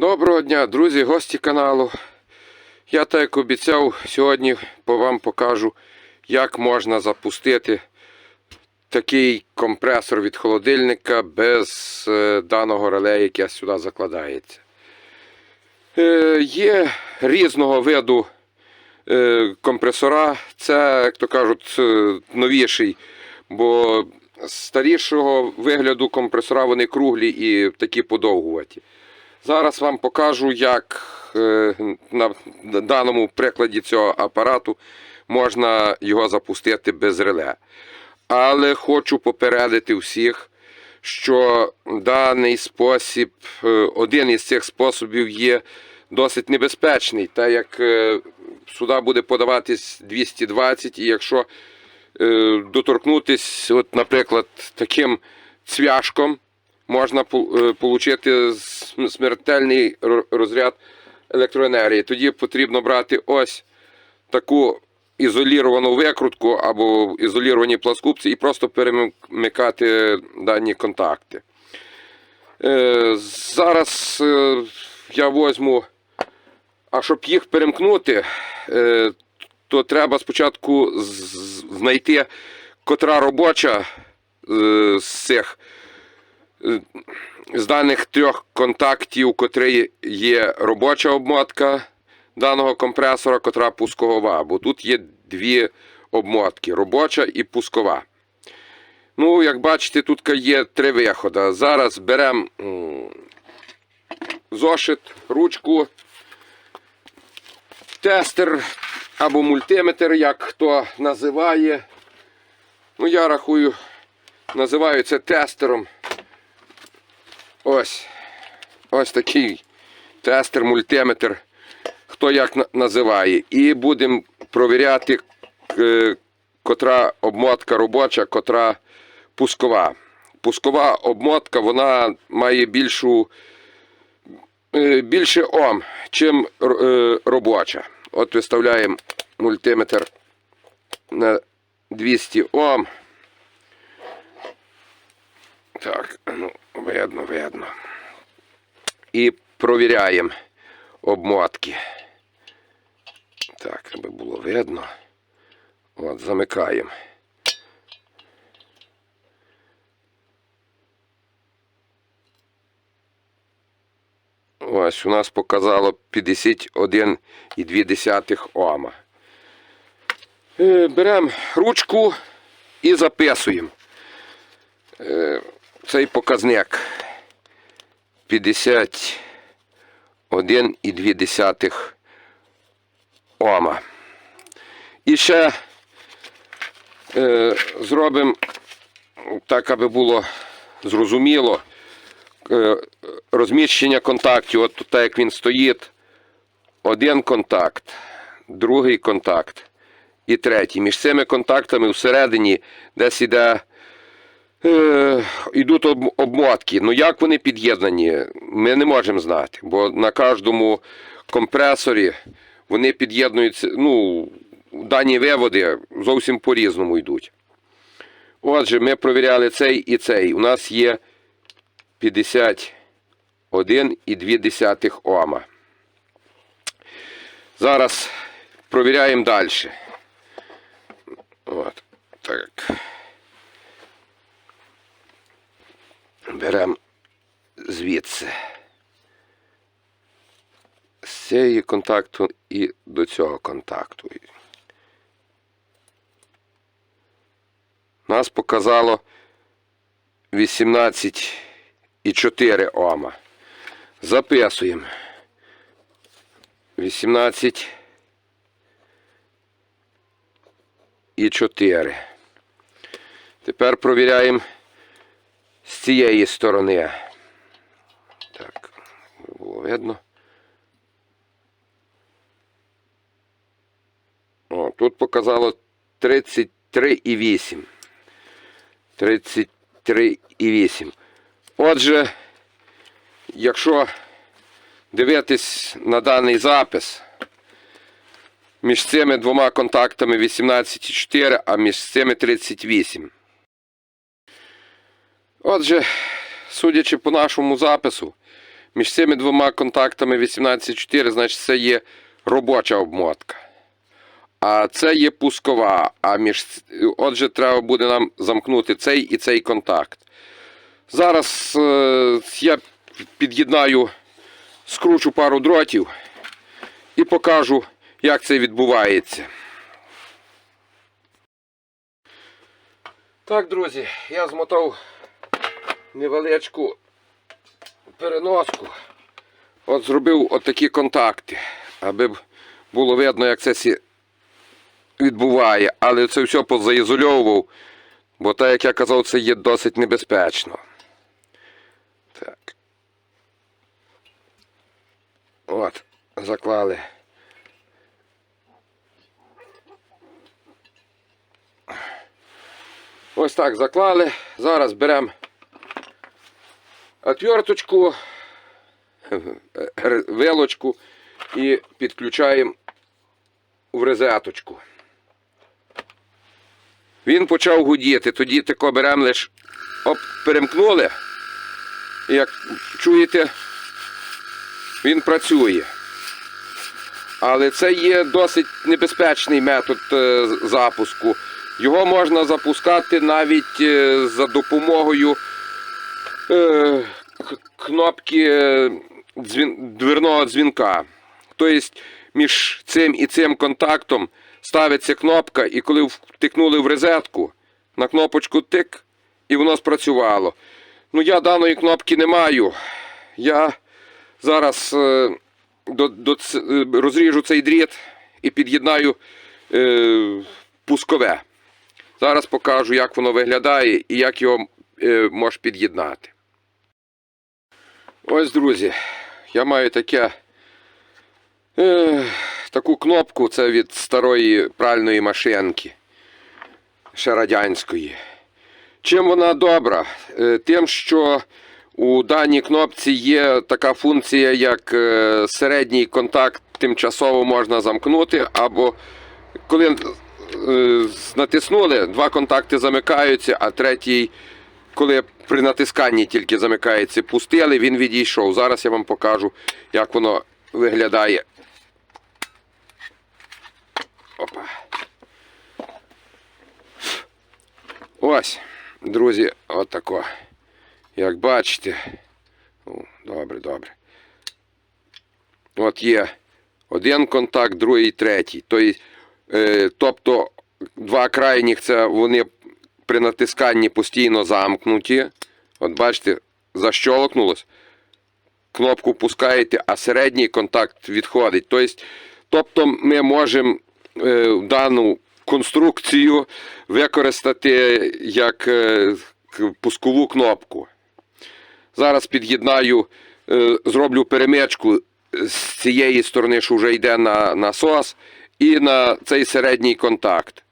Доброго дня, друзі, гості каналу. Я так обіцяв, сьогодні вам покажу, як можна запустити такий компресор від холодильника без е, даного реле, яке сюди закладається. Е, є різного виду е, компресора. Це, як то кажуть, е, новіший, бо старішого вигляду компресора вони круглі і такі подовгуваті. Зараз вам покажу, як е, на даному прикладі цього апарату можна його запустити без реле. Але хочу попередити всіх, що даний спосіб, е, один із цих способів є досить небезпечний, так як е, сюди буде подаватись 220, і якщо доторкнутись, от, наприклад, таким цвяшком, можна отримати смертельний розряд електроенергії. Тоді потрібно брати ось таку ізоліровану викрутку або ізоліровані пласкупці і просто перемикати дані контакти. Е, зараз е, я возьму, а щоб їх перемкнути, е, то треба спочатку знайти котра робоча е, з цих е, з даних трьох контактів, котрі є робоча обмотка даного компресора, котра пускова. Бо тут є дві обмотки робоча і пускова. Ну, як бачите, тут є три виходи. Зараз беремо зошит, ручку, тестер або мультиметр, як хто називає. Ну, я рахую, називаю це тестером. Ось. Ось такий тестер, мультиметр, хто як називає. І будемо провіряти, е, котра обмотка робоча, котра пускова. Пускова обмотка вона має більшу, е, більше Ом, чим е, робоча. От виставляємо мультиметр на 200 Ом. Так, ну, видно, видно. І провіряємо обмотки. Так, аби було видно. От, замикаємо. Ось у нас показало 51,2 Ома. Е, Беремо ручку і записуємо. Цей показник 51,2 Ома. І ще е, зробимо так, аби було зрозуміло. Е, розміщення контактів, от так як він стоїть, один контакт, другий контакт і третій. Між цими контактами всередині десь іде, е, йдуть об- обмотки. Ну як вони під'єднані, ми не можемо знати, бо на кожному компресорі вони під'єднуються, ну, дані виводи зовсім по-різному йдуть. Отже, ми провіряли цей і цей. У нас є 51,2 Ома. Зараз провіряємо далі. От, так. Беремо звідси. З цієї контакту і до цього контакту. Нас показало 18 і 4 Ома. Записуємо. 18 і 4. Тепер провіряємо з цієї сторони. Так, було видно. О, тут показало 33,8. 33,8. Отже, якщо дивитись на даний запис, між цими двома контактами 18,4, а між цими 38. Отже, судячи по нашому запису, між цими двома контактами 18.4, значить це є робоча обмотка. А це є пускова. А між... Отже, треба буде нам замкнути цей і цей контакт. Зараз е, я під'єднаю, скручу пару дротів і покажу, як це відбувається. Так, друзі, я змотав невеличку переноску. От зробив отакі контакти, аби було видно, як це відбуває. Але це все позаізольовував, бо так, як я казав, це є досить небезпечно. Так. От, заклали. Ось так заклали. Зараз беремо отверточку, вилочку і підключаємо в розеточку. Він почав гудіти, тоді тако беремо лиш оп, перемкнули. Як чуєте, він працює. Але це є досить небезпечний метод е, запуску. Його можна запускати навіть е, за допомогою е, кнопки е, дзвін- дверного дзвінка. Тобто між цим і цим контактом ставиться кнопка, і коли втикнули в розетку, на кнопочку тик, і воно спрацювало. Ну, я даної кнопки не маю. Я зараз е, до, до, е, розріжу цей дріт і під'єднаю е, пускове. Зараз покажу, як воно виглядає і як його е, можеш під'єднати. Ось, друзі, я маю таке, е, таку кнопку, це від старої пральної машинки, ще радянської. Чим вона добра? Е, Тим, що у даній кнопці є така функція, як е, середній контакт тимчасово можна замкнути, або коли е, натиснули, два контакти замикаються, а третій, коли при натисканні тільки замикається, пустили, він відійшов. Зараз я вам покажу, як воно виглядає. Опа. Ось, друзі, отако. Як бачите. Добре, добре. От є один контакт, другий, третій. Тобто, е, тобто два крайніх це вони при натисканні постійно замкнуті. От бачите, защолкнулось. Кнопку пускаєте, а середній контакт відходить. Тобто, тобто ми можемо е, дану конструкцію використати як е, пускову кнопку. Зараз під'єднаю, е, зроблю перемичку з цієї сторони, що вже йде на насос, і на цей середній контакт.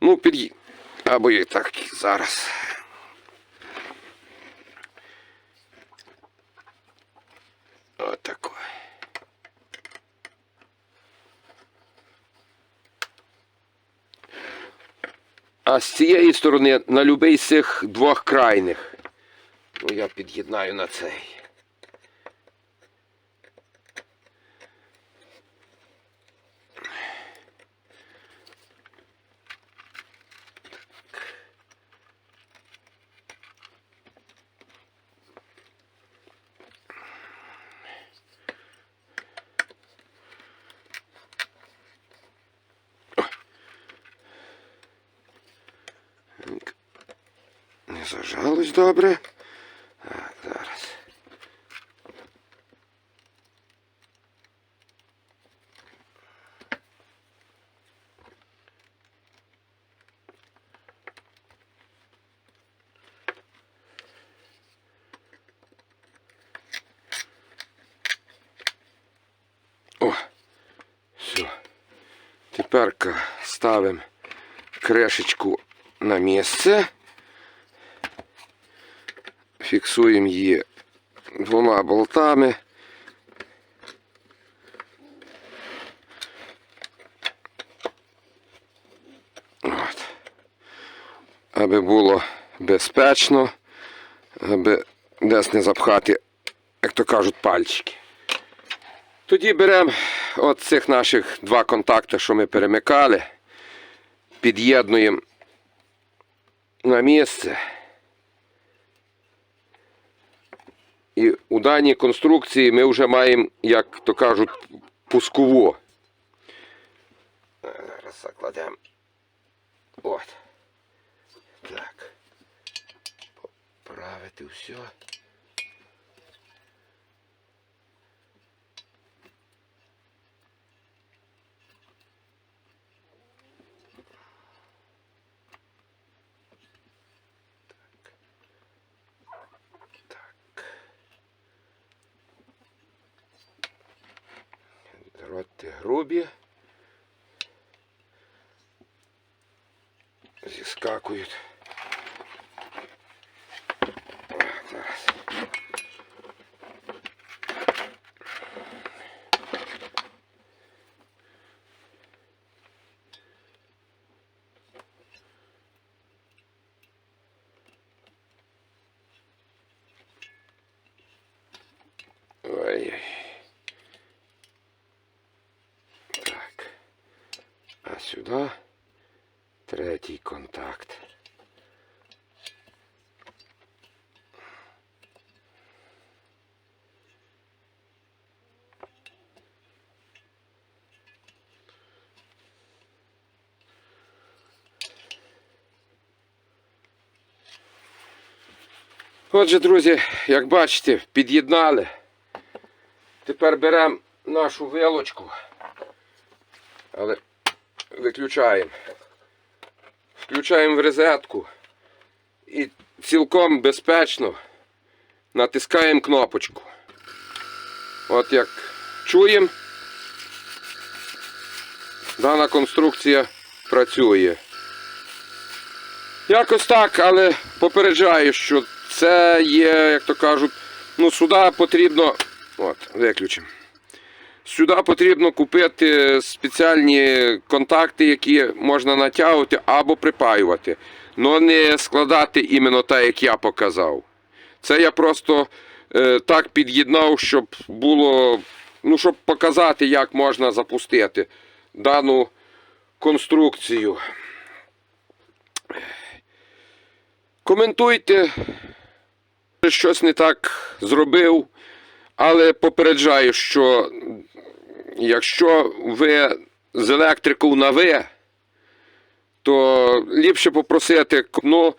Ну, під'ї... Або і так зараз. Отако. А з цієї сторони на будь-який з цих двох крайних. Ну, я під'єднаю на цей. Не зажалось добре. Так, зараз. О, все. Тепер ставимо кришечку на місце. Фіксуємо її двома болтами. От. Аби було безпечно, аби десь не запхати як то кажуть, пальчики. Тоді беремо от цих наших два контакти, що ми перемикали, під'єднуємо на місце. І у даній конструкції ми вже маємо, як то кажуть, пускову. Зараз закладемо. От. Так. Поправити все. Так. Дроти грубі. Зіскакують. О, Зараз. Ой. Так. А сюди третій контакт. Отже, друзі, як бачите, під'єднали. Тепер беремо нашу вилочку, але виключаємо. Включаємо в розетку і цілком безпечно натискаємо кнопочку. От як чуємо, дана конструкція працює. Якось так, але попереджаю, що це є, як то кажуть, ну сюди потрібно. От, виключимо. Сюди потрібно купити спеціальні контакти, які можна натягувати або припаювати. але не складати іменно так, як я показав. Це я просто е, так під'єднав, щоб було. Ну, щоб показати, як можна запустити дану конструкцію. Коментуйте, щось не так зробив, але попереджаю, що якщо ви з електрику на ви, то ліпше попросити, ну,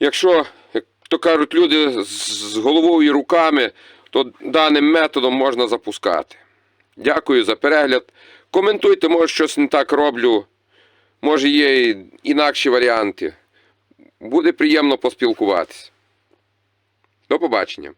якщо, як то кажуть, люди з головою і руками, то даним методом можна запускати. Дякую за перегляд. Коментуйте, може щось не так роблю, може є інакші варіанти. Буде приємно поспілкуватись. До побачення.